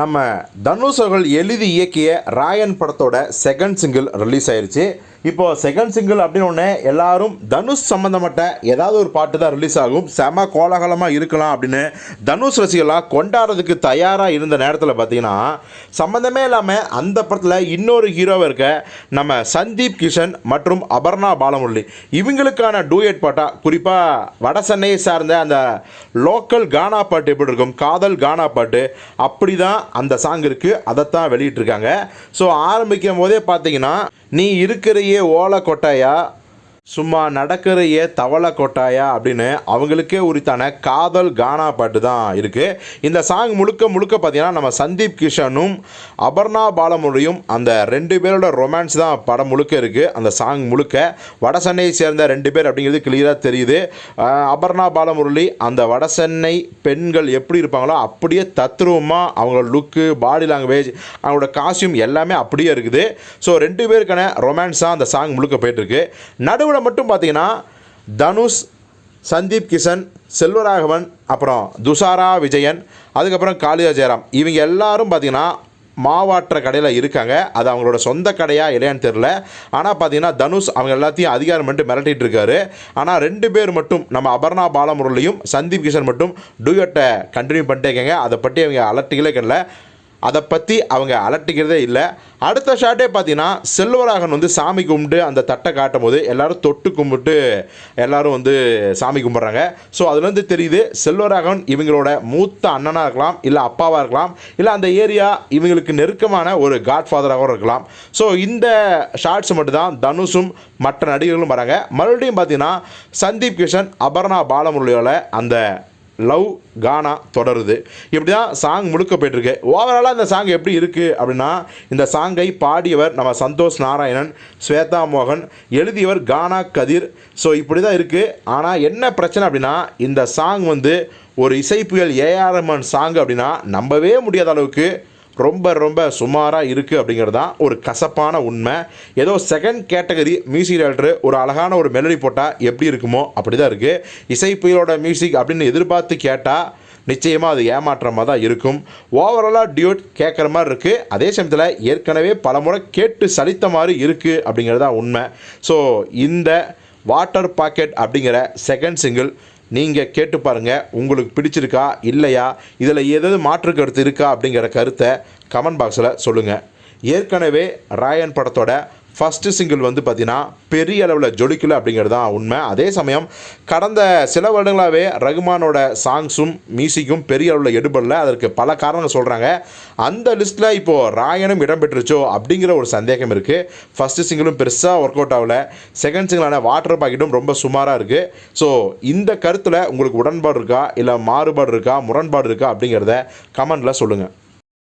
நம்ம தனுஷ் அவர்கள் எழுதி இயக்கிய ராயன் படத்தோட செகண்ட் சிங்கிள் ரிலீஸ் ஆயிருச்சு. இப்போ செகண்ட் சிங்கிள் அப்படின்னு ஒன்று எல்லாரும் தனுஷ் சம்மந்தப்பட்ட ஏதாவது ஒரு பாட்டு தான் ரிலீஸ் ஆகும். செம கோலாகலமாக இருக்கலாம் அப்படின்னு தனுஷ் ரசிகலாக கொண்டாடுறதுக்கு தயாராக இருந்த நேரத்தில் பார்த்தீங்கன்னா சம்மந்தமே இல்லாமல் அந்த படத்தில் இன்னொரு ஹீரோவாக இருக்க நம்ம சந்தீப் கிஷன் மற்றும் அபர்ணா பாலமுரளி. இவங்களுக்கான டூயட் பாட்டா குறிப்பாக வட சென்னையை சார்ந்த அந்த லோக்கல் கானா பாட்டு எப்படி இருக்கும்? காதல் கானா பாட்டு. அப்படி தான் அந்த சாங் இருக்குது அதைத்தான் வெளியிட்டிருக்காங்க. ஸோ ஆரம்பிக்கும் போதே பார்த்தீங்கன்னா நீ இருக்கிறையே ஓலை கொட்டாயா சும்மா நடக்கிறையே தவளை கொட்டாயா அப்படின்னு அவங்களுக்கே உரித்தான காதல் கானா பாட்டு தான் இருக்குது இந்த சாங் முழுக்க முழுக்க பார்த்தீங்கன்னா நம்ம சந்தீப் கிஷனும் அபர்ணா பாலமுடியும் அந்த ரெண்டு பேரோட ரொமான்ஸ் தான் படம் முழுக்க இருக்குது அந்த சாங் முழுக்க வட சென்னையை சேர்ந்த ரெண்டு பேர் அப்படிங்கிறது கிளியராக தெரியுது. அபர்ணா பாலமுரளி அந்த வட சென்னை பெண்கள் எப்படி இருப்பாங்களோ அப்படியே தத்ரூபமாக அவங்களோட லுக்கு பாடி லாங்குவேஜ் அவங்களோட காஸ்டியூம் எல்லாமே அப்படியே இருக்குது. ஸோ ரெண்டு பேருக்கான ரொமான்ஸ் தான் அந்த சாங் முழுக்க போயிட்டுருக்கு நடுவில் மட்டும் பார்த்தீங்கன்னா தனுஷ் சந்தீப் கிஷன் செல்வராகவன் அப்புறம் துஷாரா விஜயன் அதுக்கப்புறம் காளியா ஜெயராம். இவங்க எல்லாரும் பார்த்தீங்கன்னா மாவாற்ற கடையில் இருக்காங்க. அது அவங்களோட சொந்த கடையா இல்லையான்னு தெரில ஆனால் பார்த்தீங்கன்னா தனுஷ் அவங்க எல்லாத்தையும் அதிகாரம் பண்ணிட்டு மிரட்டிட்டு இருக்காரு. ஆனால் ரெண்டு பேர் மட்டும் நம்ம அபர்ணா பாலமுரளியும் சந்தீப் கிஷன் மட்டும் டூயட்டை கண்டினியூ பண்ணிட்டே இருக்காங்க. அதை பற்றி அவங்க அலர்ட்டிகளே கிடைல அதை பற்றி அவங்க அலட்டிக்கிறதே இல்லை. அடுத்த ஷாட்டே பார்த்தீங்கன்னா செல்வராகன் வந்து சாமி கும்பிட்டு அந்த தட்டை காட்டும் போது எல்லோரும் தொட்டு கும்பிட்டு எல்லோரும் வந்து சாமி கும்பிட்றாங்க. ஸோ அதுலேருந்து தெரியுது செல்வராகவன் இவங்களோட மூத்த அண்ணனாக இருக்கலாம் இல்லை அப்பாவாக இருக்கலாம் இல்லை அந்த ஏரியா இவங்களுக்கு நெருக்கமான ஒரு காட் ஃபாதராகவும் இருக்கலாம். ஸோ இந்த ஷார்ட்ஸ் மட்டும்தான் தனுஷும் மற்ற நடிகர்களும் வராங்க. மறுபடியும் பார்த்தீங்கன்னா சந்தீப் கிஷன் அபர்ணா பாலமுரளியோட அந்த லவ் கானா தொடருது. இப்படி தான் சாங் முழுக்க போயிட்டுருக்கு. ஓவராலாக இந்த சாங் எப்படி இருக்குது அப்படின்னா இந்த சாங்கை பாடியவர் நம்ம சந்தோஷ் நாராயணன் ஸ்வேதா மோகன் எழுதியவர் கானா கதிர். ஸோ இப்படி தான் இருக்குது ஆனால் என்ன பிரச்சனை அப்படின்னா இந்த சாங் வந்து ஒரு இசைப்புயல் ஏஆர் ரஹ்மான் சாங் அப்படின்னா நம்பவே முடியாத அளவுக்கு ரொம்ப ரொம்ப சுமாராக இருக்குது அப்படிங்கிறது தான் ஒரு கசப்பான உண்மை. ஏதோ செகண்ட் கேட்டகரி மியூசிக் டைரக்டர் ஒரு அழகான ஒரு மெலடி போட்டால் எப்படி இருக்குமோ அப்படி தான் இருக்குது இசைப்புயலோட மியூசிக் அப்படின்னு எதிர்பார்த்து கேட்டால் நிச்சயமாக அது ஏமாற்றமாக தான் இருக்கும். ஓவராலாக டியூட் கேட்குற மாதிரி இருக்குது அதே சமயத்தில் ஏற்கனவே பல முறை கேட்டு சலித்த மாதிரி இருக்குது அப்படிங்கிறது தான் உண்மை. ஸோ இந்த வாட்டர் பாக்கெட் அப்படிங்கிற செகண்ட் சிங்கிள் நீங்கள் கேட்டு பாருங்கள் உங்களுக்கு பிடிச்சிருக்கா இல்லையா இதில் ஏதாவது மாற்று கருத்து இருக்கா அப்படிங்கிற கருத்தை கமெண்ட் பாக்ஸில் சொல்லுங்கள் ஏற்கனவே ராயன் படத்தோட ஃபஸ்ட்டு சிங்கிள் வந்து பார்த்திங்கன்னா பெரிய அளவில் ஜொலிக்கல அப்படிங்கிறது தான் உண்மை. அதே சமயம் கடந்த சில வருடங்களாகவே ரகுமானோட சாங்ஸும் மியூசிக்கும் பெரிய அளவில் எடுபடல. அதற்கு பல காரணங்கள் சொல்கிறாங்க அந்த லிஸ்ட்டில் இப்போது ராயனும் இடம்பெற்றுச்சோ அப்படிங்கிற ஒரு சந்தேகம் இருக்குது ஃபஸ்ட்டு சிங்கிளும் பெருசாக ஒர்க் அவுட் ஆகல. செகண்ட் சிங்கிளான வாட்டர் பாக்கெட்டும் ரொம்ப சுமாராக இருக்குது ஸோ இந்த கருத்தில் உங்களுக்கு உடன்பாடு இருக்கா? இல்லை மாறுபாடு இருக்கா? முரண்பாடு இருக்கா? அப்படிங்கிறத கமெண்டில் சொல்லுங்கள்